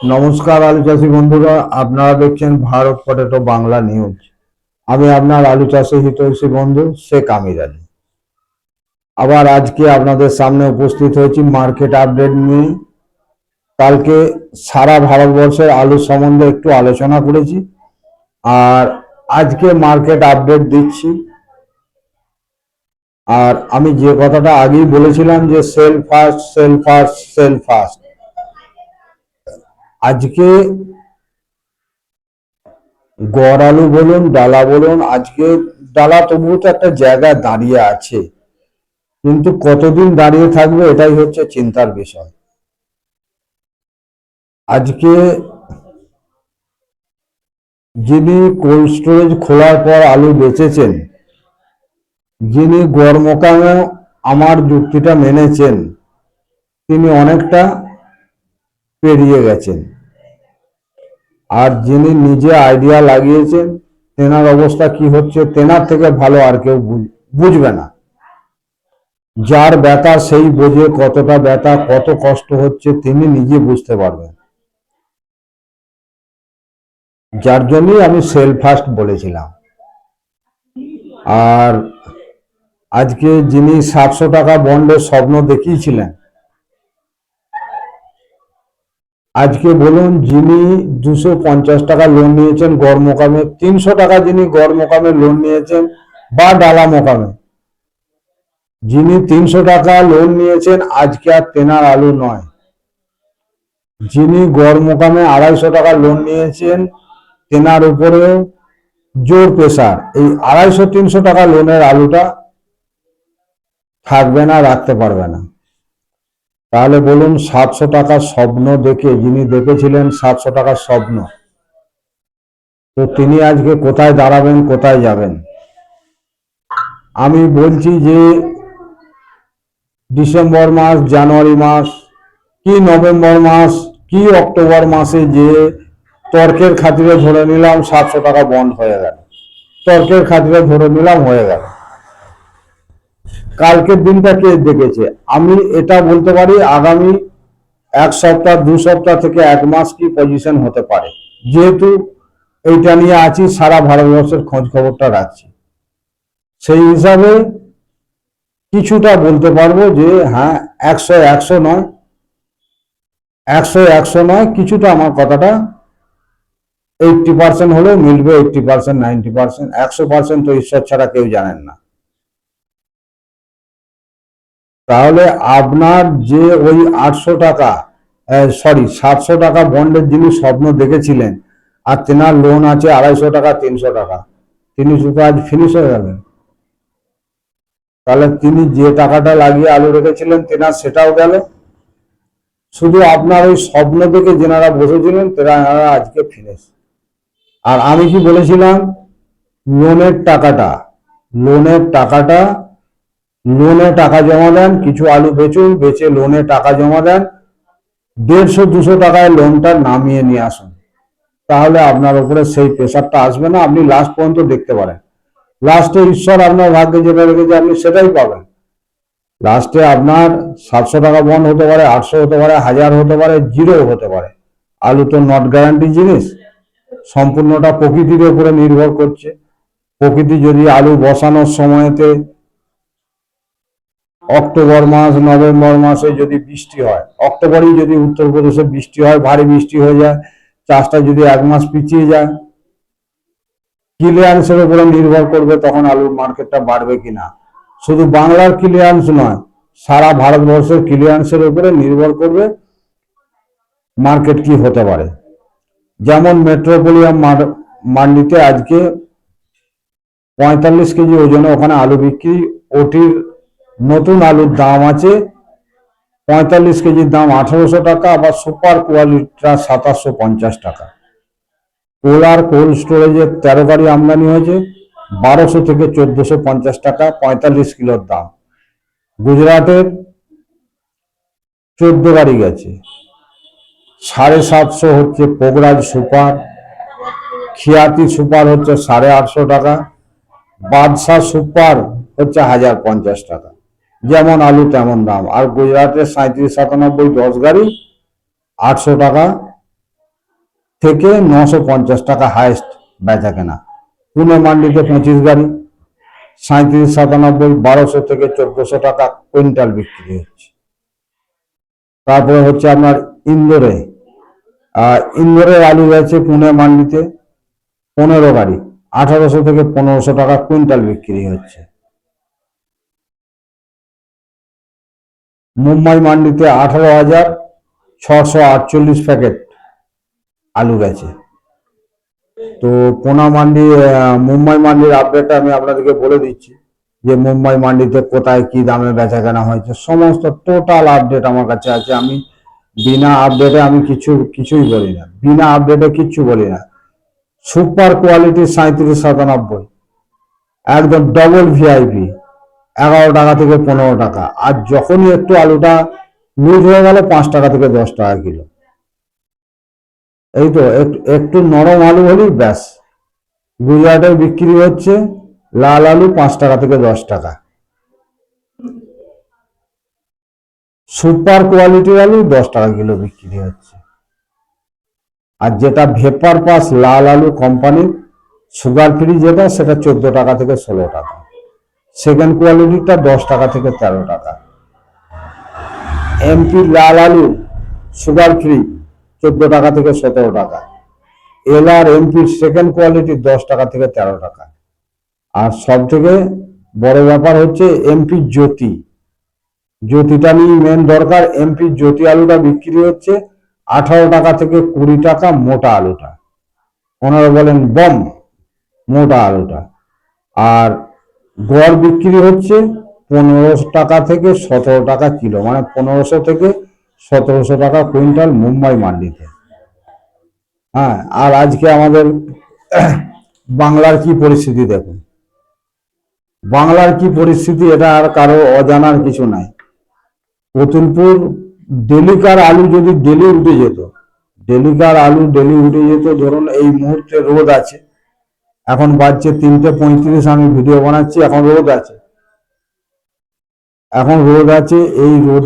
নমস্কার আলু চাষি বন্ধুরা, আপনারা দেখছেন ভারত পটেটো বাংলা নিউজ। আমি আপনার আলু চাষি হিতৈষী বন্ধু শেখ আমির আলী। আবার আজকে আপনাদের সামনে উপস্থিত হয়েছি মার্কেট আপডেট নিয়ে। কালকে সারা ভারতবর্ষের আলু সম্বন্ধে একটু আলোচনা করেছি। আর আজকে মার্কেট আপডেট দিচ্ছি। আর আমি যে কথাটা আগেই বলেছিলাম যে sell first sell first sell first আজকে গড় আলু বলুন, ডালা বলুন, আজকে ডালা তবুও তো একটা জায়গায় দাঁড়িয়ে আছে। কিন্তু কতদিন দাঁড়িয়ে থাকবে এটাই হচ্ছে চিন্তার বিষয়। আজকে যিনি কোল্ড স্টোরেজ খোলার পর আলু বেচেছেন, যিনি গড় মোকামে আমার যুক্তিটা মেনেছেন, তিনি অনেকটা পেরিয়ে গেছেন। আর যিনি নিজে আইডিয়া লাগিয়েছেন, তেনার অবস্থা কি হচ্ছে তেনার থেকে ভালো আর কেউ বুঝ- বুঝবে না। যার ব্যথা সেই বোঝে কতটা ব্যথা, কত কষ্ট হচ্ছে তিনি নিজে বুঝতে পারবেন। যার জন্যই আমি সেল ফার্স্ট বলেছিলাম। আর আজকে যিনি সাতশো টাকা বন্ডের স্বপ্ন দেখিয়েছিলেন আজকে বলুন, যিনি দুশো পঞ্চাশ টাকা লোন নিয়েছেন, গড় মোকামে, তিনশো টাকা যিনি গড় মোকামে লোন নিয়েছেন, বা ডালা মোকামে। যিনি তিনশো টাকা লোন নিয়েছেন, আজকে আর তেনার আলু নয়। যিনি গড় মোকামে আড়াইশো টাকা লোন নিয়েছেন, তেনার উপরেও জোর প্রেসার। এই আড়াইশো তিনশো টাকা লোনের আলুটা থাকবে না, রাখতে পারবে না। তাহলে বলুন সাতশো টাকার স্বপ্ন দেখে যিনি দেখেছিলেন সাতশো টাকার স্বপ্ন। তো তিনি আজকে কোথায় দাঁড়াবেন, কোথায় যাবেন? আমি বলছি যে ডিসেম্বর মাস, জানুয়ারি মাস, কি নভেম্বর মাস, কি অক্টোবর মাসে যে তর্কের খাতিরে ধরে নিলাম সাতশো টাকা বন্ধ হয়ে গেল। তর্কের খাতিরে ধরে নিলাম হয়ে গেল। কালকের দিনটা কে দেখেছে? আমি এটা বলতে পারি, আগামী এক সপ্তাহ, দু সপ্তাহ থেকে এক মাস কি পজিশন হতে পারে। যেহেতু এইটা নিয়ে আছি, সারা ভারতবর্ষের খোঁজ খবরটা রাখছি। সেই হিসাবে কিছুটা বলতে পারব যে হ্যাঁ একশো একশো নয়, একশো একশো নয়, কিছুটা আমার কথাটা এইটটি পার্সেন্ট হলেও মিলবে, এইটটি পার্সেন্ট, নাইনটি পার্সেন্ট, একশো পার্সেন্ট তো ঈশ্বর ছাড়া কেউ জানেন না। তাহলে আপনার যে ওই আটশো টাকা সরি সাতশো টাকা বন্ডের যিনি স্বপ্ন দেখেছিলেন, আর তেনার লোন আছে আড়াইশো টাকা, তিনশো টাকা, তিনি শুধু আজ ফিনিশ হয়ে গেলেন। তাহলে তিনি যে টাকাটা লাগিয়ে আলু রেখেছিলেন, তেনার সেটাও গেল। শুধু আপনার ওই স্বপ্ন দেখে যেনারা বসেছিলেন, তেনারা আজকে ফিনিশ আর আমি কি বলেছিলাম? লোনের টাকাটা লোনের টাকাটা লোনে টাকা জমা দেন, কিছু আলু বেচুন, বেচে লোনে টাকা জমা দেন, দেড়শো, দুশো টাকায় লোনটা নামিয়ে নিয়ে আসুন। তাহলে আপনার উপরে সেই প্রেশারটা আসবে না, আপনি লাস্ট পর্যন্ত দেখতে পারেন। লাস্টে ঈশ্বর আপনার ভাগ্যে যেটা রেখেছে, আপনি সেটাই পাবেন। লাস্টে আপনার সাতশো টাকা বন্ড হতে পারে, আটশো হতে পারে, হাজার হতে পারে জিরো হতে পারে। আলু তো নট গ্যারান্টি জিনিস। সম্পূর্ণটা প্রকৃতির উপরে নির্ভর করছে। প্রকৃতি যদি আলু বসানোর সময়তে অক্টোবর মাস, নভেম্বর মাসে যদি বৃষ্টি হয়, অক্টোবরেই যদি উত্তরপ্রদেশে বৃষ্টি হয়, ভারী বৃষ্টি হয়ে যায়, চাষটা যদি এক মাস পিছিয়ে যায় ক্লিয়ারেন্সের উপরে নির্ভর করবে তখন আলুর মার্কেটটা বাড়বে কিনা শুধু বাংলার ক্লিয়ারেন্স নয়, সারা ভারতবর্ষের ক্লিয়ারেন্সের উপরে নির্ভর করবে মার্কেট কি হতে পারে। যেমন মেট্রোপলিয়াম মান্ডিতে আজকে পঁয়তাল্লিশ কেজি ওজনে ওখানে আলু বিক্রি, ওটির নতুন আলুর দাম আছে। পঁয়তাল্লিশ কেজির দাম আঠারোশো টাকা, আবার সুপার কোয়ালিটিটা সাতাশশো পঞ্চাশ টাকা। কোলার কোল্ড স্টোরেজে তেরো গাড়ি আমদানি হয়েছে, বারোশো থেকে চোদ্দশো পঞ্চাশ টাকা, পঁয়তাল্লিশ কিলোর দাম। গুজরাটের চোদ্দ গাড়ি গেছে। সাড়ে সাতশো হচ্ছে পোগরাজ সুপার, খিয়াতি সুপার হচ্ছে সাড়ে আটশো টাকা, বাদশাহ সুপার হচ্ছে হাজার পঞ্চাশ টাকা। যেমন আলু তেমন দাম। আর গুজরাটের সাঁত্রিশ সাতানব্বই দশ গাড়ি আটশো টাকা থেকে নশো পঞ্চাশ টাকা হায়েস্ট বেচা কেনা পুনে মান্ডিতে পঁচিশ গাড়ি সাঁত্রিশ সাতানব্বই বারোশো থেকে চোদ্দশো টাকা কুইন্টাল বিক্রি হচ্ছে। তারপরে হচ্ছে আপনার ইন্দোরে। ইন্দোরের আলু গেছে পুনে মান্ডিতে, পনেরো গাড়ি, আঠারোশো থেকে পনেরোশো টাকা কুইন্টাল বিক্রি হচ্ছে। মুম্বাই মান্ডিতে আঠারো হাজার ছশো আটচল্লিশ প্যাকেট আলু গেছে। তো পোনা মান্ডি মুম্বাই মান্ডির আপডেটটা আমি আপনাদেরকে বলে দিচ্ছি যে মুম্বাই মান্ডিতে কোথায় কি দামে বেচা কেনা হয়েছে। সমস্ত টোটাল আপডেট আমার কাছে আছে। আমি বিনা আপডেটে আমি কিছু, কিছুই বলি না। বিনা আপডেটে কিচ্ছু বলি না। সুপার কোয়ালিটি সাঁত্রিশ সাতানব্বই। একদম ডবল ভিআইপি এগারো টাকা থেকে পনেরো টাকা। আর যখনই একটু আলুটা লুজ হয়ে গেল, পাঁচ টাকা থেকে দশ টাকা কিলো। এই তো, একটু- নরম আলু হলেই ব্যাস। গুজরাটে বিক্রি হচ্ছে লাল আলু পাঁচ টাকা থেকে দশ টাকা। সুপার কোয়ালিটির আলু দশ টাকা কিলো বিক্রি হচ্ছে। আর যেটা ভেপার পাস লাল আলু কোম্পানির, সুগার ফ্রি যেটা, সেটা চোদ্দ টাকা থেকে ষোলো টাকা। সেকেন্ড কোয়ালিটিটা দশ টাকা থেকে তেরো টাকা। এমপি লাল আলু সুগার ফ্রি চোদ্দ টাকা থেকে সতেরো টাকা। এল আর এমপির সেকেন্ড কোয়ালিটি দশ টাকা থেকে তেরো টাকা। আর সব থেকে বড় ব্যাপার হচ্ছে এমপি জ্যোতি। জ্যোতিটা নিয়ে মেন দরকার এমপি জ্যোতি আলুটা বিক্রি হচ্ছে আঠারো টাকা থেকে কুড়ি টাকা মোটা আলুটা। ওনারা বলেন, বম, মোটা আলুটা। আর গড় বিক্রি হচ্ছে পনেরোশো টাকা থেকে সতেরো টাকা কিলো মানে পনেরোশো থেকে সতেরোশো টাকা কুইন্টাল মুম্বাই মান্ডিতে। হ্যাঁ আর আজকে আমাদের বাংলার কি পরিস্থিতি দেখুন। বাংলার কি পরিস্থিতি এটা আর কারও অজানার কিছু নাই। পুতুলপুর ডেলিকার আলু যদি ডেলি উঠে যেত, ডেলিকার আলু ডেলি উঠে যেত, ধরুন এই মুহূর্তে রোদ আছে এখন বাজছে তিনটে পঁয়ত্রিশ, আমি ভিডিও বানাচ্ছি, এখন রোদ আছে। এখন রোদ আছে, এই রোদ,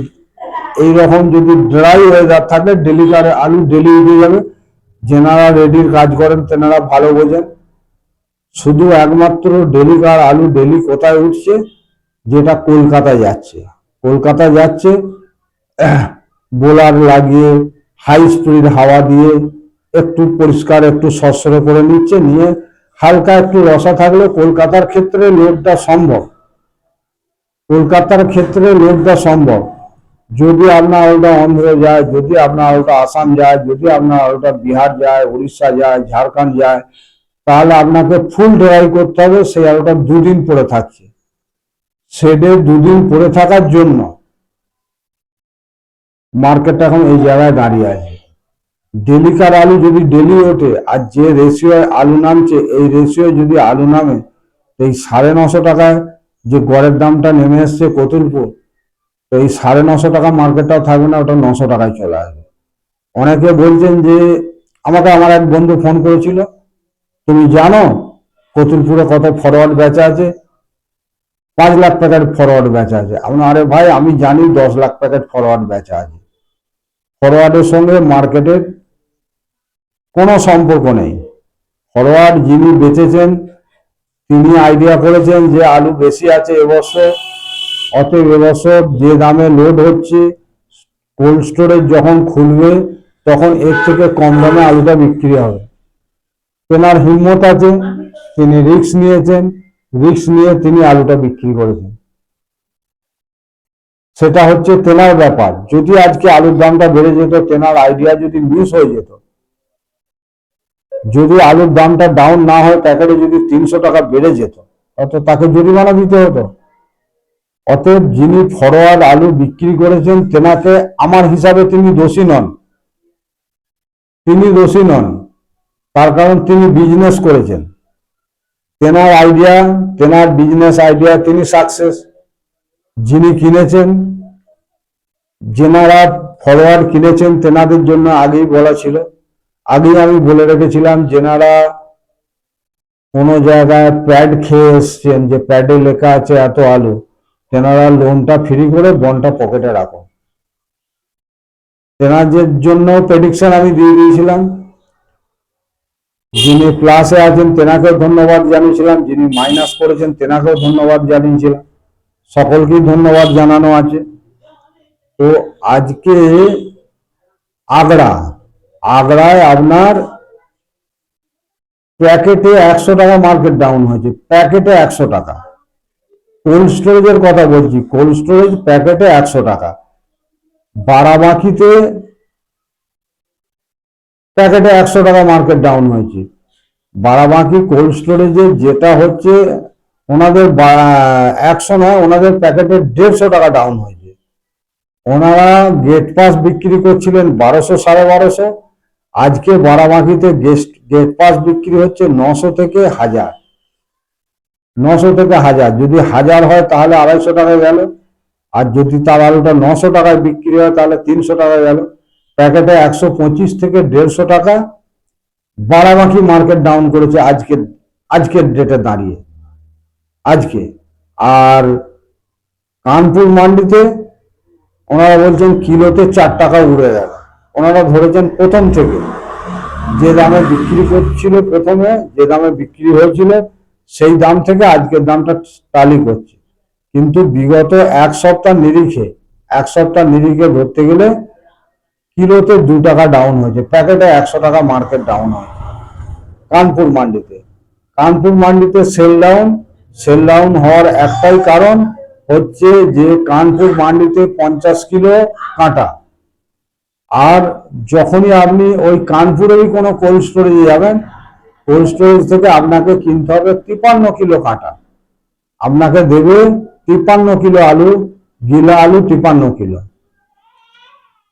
এই রকম যদি ড্রাই ওয়েদার থাকে ডেলিকার আলু ডেলি উঠে যাবে। যেনারা রেডির কাজ করেন, তেনারা ভালো বোঝেন। শুধু একমাত্র ডেলি ডেলিকার আলু ডেলি কোথায় উঠছে? যেটা কলকাতায় যাচ্ছে। কলকাতা যাচ্ছে, বোলার লাগিয়ে হাই স্পিড হাওয়া দিয়ে, একটু পরিষ্কার, একটু সসরে করে নিচ্ছে, নিয়ে হালকা একটু রসা থাকলে কলকাতার ক্ষেত্রে লোডটা সম্ভব। কলকাতার ক্ষেত্রে লোডটা সম্ভব। যদি আপনার আলুটা অন্ধ্র যায়, যদি আপনার আলুটা আসাম যায়, যদি আপনার আলুটা বিহার যায়, উড়িষ্যা যায়, ঝাড়খণ্ড যায়, তাহলে আপনাকে ফুল ড্রাই করতে হবে সেই আলোটা দুদিন পরে থাকছে। শেডে দুদিন পরে থাকার জন্য। মার্কেটটা এখন এই জায়গায় দাঁড়িয়ে আছে। ডেলিকার আলু যদি ডেলি ওঠে আর যে রেশিও আলু নামছে, এই রেশিও যদি আলু নামে এই সাড়ে নশো টাকায় যে গড়ের দামটা নেমে এসছে কতুলপুর, তো এই সাড়ে নশো টাকা মার্কেটটাও থাকবে না, ওটা নশো টাকায় চলে আসবে। অনেকে বলছেন যে, আমাকে আমার এক বন্ধু ফোন করেছিল, তুমি জানো কতুলপুরে কত ফরওয়ার্ড বেচা আছে? পাঁচ লাখ প্যাকেট ফরওয়ার্ড বেচা আছে। আপনার আরে ভাই, আমি জানি দশ লাখ প্যাকেট ফরওয়ার্ড বেচা আছে। ফরওয়ার্ডের সঙ্গে মার্কেটের কোনো সম্পর্ক নেই। ফরওয়ার্ড যিনি বেচেছেন, তিনি আইডিয়া করেছেন যে আলু বেশি আছে এবছর অতএব এবছর যে দামে লোড হচ্ছে কোল্ড স্টোরেজ যখন খুলবে, তখন এর থেকে কম দামে আলুটা বিক্রি হবে। তেনার হিম্মত আছে, তিনি রিস্ক নিয়েছেন রিস্ক নিয়ে তিনি আলুটা বিক্রি করেছেন। সেটা হচ্ছে তেনার ব্যাপার। যদি আজকে আলুর দামটা বেড়ে যেত তেনার আইডিয়া যদি মিস হয়ে যেত যদি আলুর দামটা ডাউন না হয়, প্যাকেটে যদি তিনশো টাকা বেড়ে যেত অত তাকে জরিমানা দিতে হতো। অতএব যিনি ফরওয়ার্ড আলু বিক্রি করেছেন, তেনাকে আমার হিসাবে তিনি দোষী নন। তিনি দোষী নন। তার কারণ তিনি বিজনেস করেছেন। তেনার আইডিয়া তেনার বিজনেস আইডিয়া তিনি সাকসেস যিনি কিনেছেন, যেনারা ফলোয়ার কিনেছেন, তেনাদের জন্য আগেই বলা ছিল। আগেই আমি বলে রেখেছিলাম যেনারা কোনো জায়গায় প্যাড খেয়ে এসছেন, যে প্যাডে লেখা আছে এত আলু তেনারা লোনটা ফ্রি করে বনটা পকেটে রাখো তেনাদের জন্য প্রেডিকশন আমি দিয়ে দিয়েছিলাম। যিনি প্লাসে আছেন, তেনাকেও ধন্যবাদ জানিয়েছিলাম। যিনি মাইনাস করেছেন, তেনাকেও ধন্যবাদ জানিয়েছিলাম। সকলকেই ধন্যবাদ জানানো আছে। তো আজকে আগড়া আগড়ায় আপনার প্যাকেটে একশো টাকা মার্কেট ডাউন হয়েছে। প্যাকেটে একশো টাকা। কোল্ড স্টোরেজের কথা বলছি। কোল্ড স্টোরেজ প্যাকেটে একশো টাকা। বারাবাকিতে প্যাকেটে একশো টাকা মার্কেট ডাউন হয়েছে। বারাবাকি কোল্ড স্টোরেজে যেটা হচ্ছে, ওনাদের একশো নয়, ওনাদের প্যাকেটে দেড়শো টাকা ডাউন হয়েছে। ওনারা গেট পাস বিক্রি করছিলেন বারোশো, সাড়ে বারোশো। আজকে বারাবাকিতে গেস্ট গেট পাস বিক্রি হচ্ছে নশো থেকে হাজার। নশো থেকে হাজার। যদি হাজার হয় তাহলে আড়াইশো টাকা গেল। আর যদি তার আলুটা নশো টাকায় বিক্রি হয় তাহলে তিনশো টাকা গেল। প্যাকেটে একশো পঁচিশ থেকে দেড়শো টাকা বারাবাকি মার্কেট ডাউন করেছে আজকে আজকের ডেটে দাঁড়িয়ে। আজকে। আর কানপুর মান্ডিতে ওনারা বলছেন কিলোতে চার টাকা উড়ে গেল। ওনারা ধরেছেন প্রথম থেকে। যে দামে বিক্রি করছিল প্রথমে, যে দামে বিক্রি হয়েছিল, সেই দাম থেকে আজকের দামটা টালি করছে। কিন্তু বিগত এক সপ্তাহ নিরিখে, এক সপ্তাহ নিরিখে ধরতে গেলে কিলোতে দু টাকা ডাউন হয়েছে। প্যাকেটে একশো টাকা মার্কেট ডাউন হয়েছে। কানপুর মান্ডিতে। কানপুর মান্ডিতে সেল ডাউন সেল ডাউন হওয়ার একটাই কারণ হচ্ছে যে কানপুর মান্ডিতে পঞ্চাশ কিলো কাঁটা। আর যখনই আপনি ওই কানপুরেরই কোনো কোল্ড স্টোরেজে যাবেন কোল্ড স্টোরেজ থেকে আপনাকে কিনতে হবে তিপান্ন কিলো কাঁটা। আপনাকে দেবে তিপান্ন কিলো আলু, গিলা আলু তিপান্ন কিলো।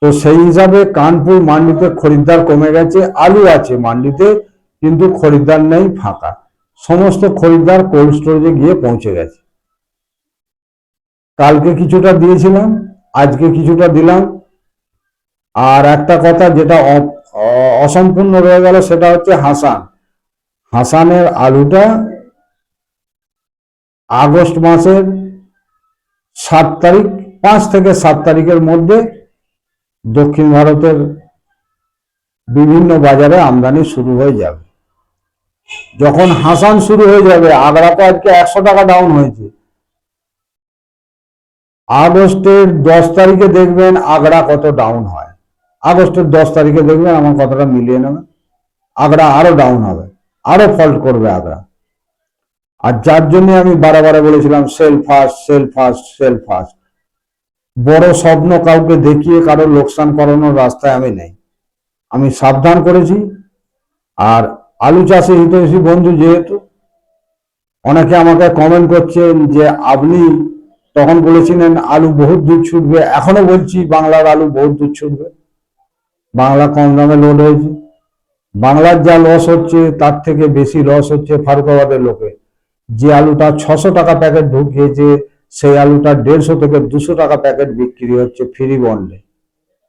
তো সেই হিসাবে কানপুর মান্ডিতে খরিদ্দার কমে গেছে, আলু আছে মান্ডিতে, কিন্তু খরিদ্দার নেই ফাঁকা। সমস্ত খরিদ্দার কোল্ড স্টোরেজে গিয়ে পৌঁছে গেছে। কালকে কিছুটা দিয়েছিলাম, আজকে কিছুটা দিলাম আর একটা কথা যেটা অসম্পূর্ণ রয়ে গেল, সেটা হচ্ছে হাসান। হাসানের আলুটা আগস্ট মাসের সাত তারিখ, পাঁচ থেকে সাত তারিখের মধ্যে দক্ষিণ ভারতের বিভিন্ন বাজারে আমদানি শুরু হয়ে যাবে। যখন হাসান শুরু হয়ে যাবে, আগ্রা তো আজকে একশো টাকা ডাউন হয়েছে। আগস্টের দশ তারিখে দেখবেন আগ্রা কত ডাউন হয়। আগস্টের দশ তারিখে দেখবেন আমার কথাটা মিলিয়ে নেবে। আগ্রা আরও ডাউন হবে, আরও ফল্ট করবে আগ্রা। আর যার জন্য আমি বারে বলেছিলাম sell fast sell fast sell fast বড় স্বপ্ন কাউকে দেখিয়ে কারও লোকসান করানোর রাস্তায় আমি নেই। আমি সাবধান করেছি। আর আলু চাষে হিতৈষী বন্ধু যেহেতু, অনেকে আমাকে কমেন্ট করছেন যে, আপনি তখন বলেছিলেন, আলু বহুত দূর ছুটবে। এখনও বলছি, বাংলার আলু বহুত দূর ছুটবে। বাংলা কম দামে লোড হয়েছে। বাংলার যা লস হচ্ছে, তার থেকে বেশি লস হচ্ছে ফারুকাবাদের লোকে। যে আলুটা ছশো টাকা প্যাকেট ঢুকিয়েছে, সেই আলুটা দেড়শো থেকে দুশো টাকা প্যাকেট বিক্রি হচ্ছে ফ্রি বন্ডে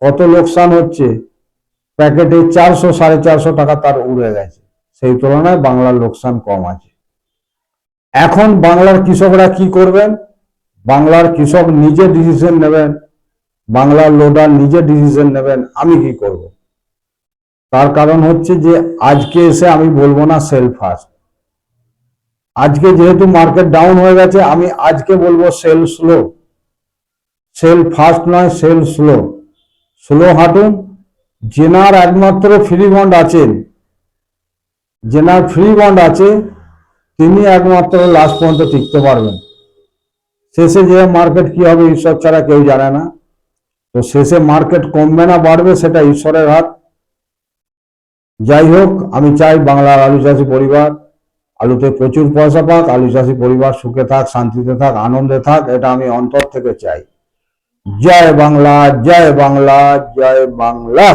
কত লোকসান হচ্ছে? প্যাকেটে চারশো, সাড়ে চারশো টাকা তার উড়ে গেছে। সেই তুলনায় বাংলার লোকসান কম আছে। এখন বাংলার কৃষকরা কি করবেন? বাংলার কৃষক নিজে ডিসিশন নেবেন। বাংলার লোডার নিজে ডিসিশন নেবেন, আমি কি করব? তার কারণ হচ্ছে যে, আজকে এসে আমি বলব না সেল ফার্স্ট আজকে যেহেতু মার্কেট ডাউন হয়ে গেছে, আমি আজকে বলব সেল স্লো সেল ফার্স্ট নয় সেল স্লো স্লো হাঁটুন। জেনার একমাত্র ফ্রি বন্ড আছেন। জেনার ফ্রি বন্ড আছে, তিনি একমাত্র লাস্ট পর্যন্ত টিকতে পারবেন। শেষে যে মার্কেট কি হবে ঈশ্বর ছাড়া কেউ জানে না। তো শেষে মার্কেট কমবে না, বাড়বে সেটা ঈশ্বরের হাত। যাই হোক, আমি চাই বাংলার আলু চাষি পরিবার, আলুতে প্রচুর পয়সা পাক আলু চাষি পরিবার সুখে থাক, শান্তিতে থাক, আনন্দে থাক, এটা আমি অন্তর থেকে চাই। জয় বাংলা জয় বাংলা জয় বাংলা।